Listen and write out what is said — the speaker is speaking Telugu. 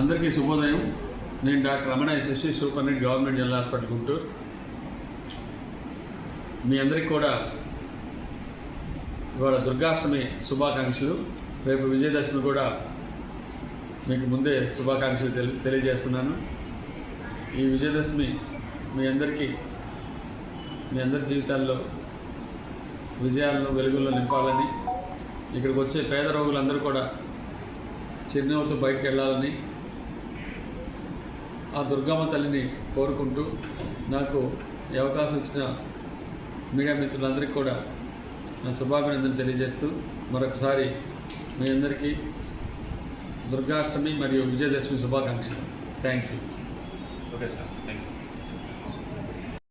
అందరికీ శుభోదయం. నేను doctor Ramana SSC superintendent government general hospital Guntur. మీ అందరికీ కూడా ఇవాళ దుర్గాష్టమి శుభాకాంక్షలు. రేపు విజయదశమి కూడా మీకు ముందే శుభాకాంక్షలు తెలి తెలియజేస్తున్నాను. ఈ విజయదశమి మీ అందరికీ మీ అందరి జీవితాల్లో విజయాలను వెలుగుల్లో నింపాలని ఇక్కడికి వచ్చే పేద రోగులందరూ కూడా చిరునవ్వుతో బయటకు వెళ్ళాలని ఆ దుర్గమ్మ తల్లిని కోరుకుంటూ నాకు ఈ అవకాశం ఇచ్చిన మీడియా మిత్రులందరికీ కూడా నా శుభాభినందన తెలియజేస్తూ మరొకసారి మీ అందరికీ దుర్గాష్టమి మరియు విజయదశమి శుభాకాంక్షలు. Thank you okay sir thank you